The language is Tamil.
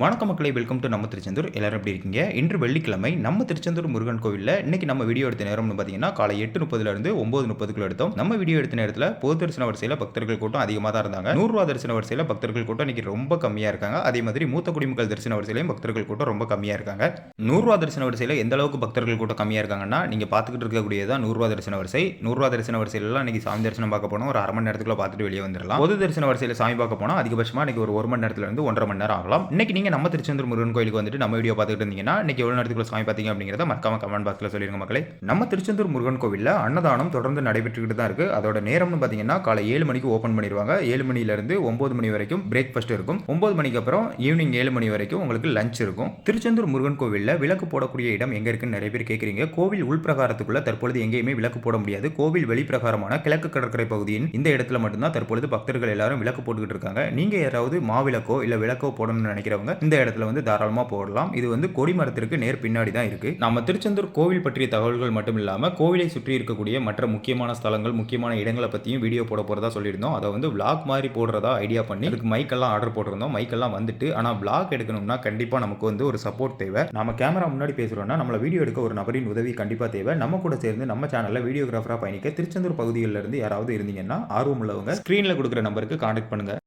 வணக்கம் மக்களை வெல்கம் டு நம்ம திருச்செந்தூர். எல்லாரும் எப்படி இருக்கீங்க? இன்று வெள்ளிக்கிழமை நம்ம திருச்செந்தூர் முருகன் கோவிலில் இன்னைக்கு நம்ம வீடியோ எடுத்த நேரம்னு பார்த்தீங்கன்னா காலை எட்டு முப்பதுல இருந்து ஒன்பது முப்பதுக்குள்ள எடுத்தோம். நம்ம வீடியோ எடுத்த நேரத்தில் பொது தரிசன வரிசையில் பக்தர்கள் கூட்டம் அதிகமாக தான் இருந்தாங்க. நூறுரூவா தரிசன வரிசையில் பக்தர்கள் கூட்டம் இன்னைக்கு ரொம்ப கம்மியாக இருக்காங்க. அதே மாதிரி மூத்த குடிமக்கள் தரிசன வரிசையிலையும் பக்தர்கள் கூட்டம் ரொம்ப கம்மியாக இருக்காங்க. நூறுரூவா தரிசன வரிசையில் எந்த அளவுக்கு பக்தர்கள் கூட்டம் கம்மியாக இருக்காங்கன்னா நீங்கள் பார்த்துக்கிட்டு இருக்கக்கூடியதான் நூறுரூவா தரிசன வரிசை. நூறுரூவா தரிசன வரிசையிலாம் இன்னைக்கு சாமி தரிசனம் பார்க்க போனோம். ஒரு அரை மணி நேரத்துக்குள்ள பார்த்துட்டு வெளியே வந்துடலாம் பொது தரிசன வரிசையில் சாமி பார்க்க போனால் அதிகபட்சமாக இன்னைக்கு ஒரு ஒரு மணி நேரத்துல இருந்து ஒன்றரை மணி நேரம் ஆகலாம். இன்னைக்கு நீங்கள் நம்ம திருச்செந்தூர் முருகன் கோயிலுக்கு வந்துட்டு நம்ம வீடியோ பார்த்துட்டு இருந்தீங்கன்னா இன்றைக்கி எவ்வளோ நேரத்துக்குள்ள சாமி பார்த்தீங்க அப்படிங்கிறத மறக்காம கமெண்ட் பாக்ஸில் சொல்லிடுங்க மக்களே. நம்ம திருச்செந்தூர் முருகன் கோவிலில் அன்னதானம் தொடர்ந்து நடைபெற்றுக்கிட்டு தான் இருக்குது அதோட நேரம்னு பார்த்தீங்கன்னா காலை ஏழு மணிக்கு ஓப்பன் பண்ணிடுவாங்க. ஏழு மணிலேருந்து ஒம்பது மணி வரைக்கும் பிரேக்ஃபாஸ்ட் இருக்கும். ஒம்பது மணிக்கு அப்புறம் ஈவினிங் ஏழு மணி வரைக்கும் உங்களுக்கு லஞ்ச் இருக்கும். திருச்செந்தூர் முருகன் கோவிலில் விளக்கு போடக்கூடிய இடம் எங்கே இருக்குன்னு நிறைய பேர் கேட்குறீங்க கோவில் உள்பிரகாரத்துக்குள்ள தற்பொழுது எங்கேயுமே விளக்கு போட முடியாது. கோவில் வெளிப்பிரகாரமான கிழக்கு கடற்கரை பகுதியின் இந்த இடத்துல மட்டும்தான் தற்பொழுது பக்தர்கள் எல்லாரும் விளக்கு போட்டுக்கிட்டு இருக்காங்க. நீங்கள் யாராவது மாவிளக்கோ இல்லை விளக்கோ போடணும்னு நினைக்கிறவங்க இந்த இடத்துல வந்து தாராளமாக போடலாம். இது வந்து கொடிமரத்திற்கு நேர் பின்னாடி தான் இருக்குது நம்ம திருச்செந்தூர் கோவில் பற்றிய தகவல்கள் மட்டும் இல்லாமல் கோவிலை சுற்றி இருக்கக்கூடிய மற்ற முக்கியமான ஸ்தலங்கள் முக்கியமான இடங்களை பற்றியும் வீடியோ போட போகிறதா சொல்லியிருந்தோம். அதை வந்து விளாக் மாதிரி போடுறதா ஐடியா பண்ணி அதுக்கு மைக்கெல்லாம் ஆர்டர் போட்டிருந்தோம். மைக்கெல்லாம் வந்துட்டு ஆனால் விளாக் எடுக்கணும்னா கண்டிப்பாக நமக்கு வந்து ஒரு சப்போர்ட் தேவை. நம்ம கேமரா முன்னாடி பேசுகிறோம்னா நம்மளை வீடியோ எடுக்க ஒரு நபரின் உதவி கண்டிப்பாக தேவை. நம்ம கூட சேர்ந்து நம்ம சேனலில் வீடியோகிராஃபராக பயணிக்க திருச்செந்தூர் பகுதிகளில் இருந்து யாராவது இருந்தீங்கன்னா ஆர்வம் உள்ளவங்க ஸ்க்ரீனில் கொடுக்குற நம்பருக்கு கான்டாக்ட் பண்ணுங்கள்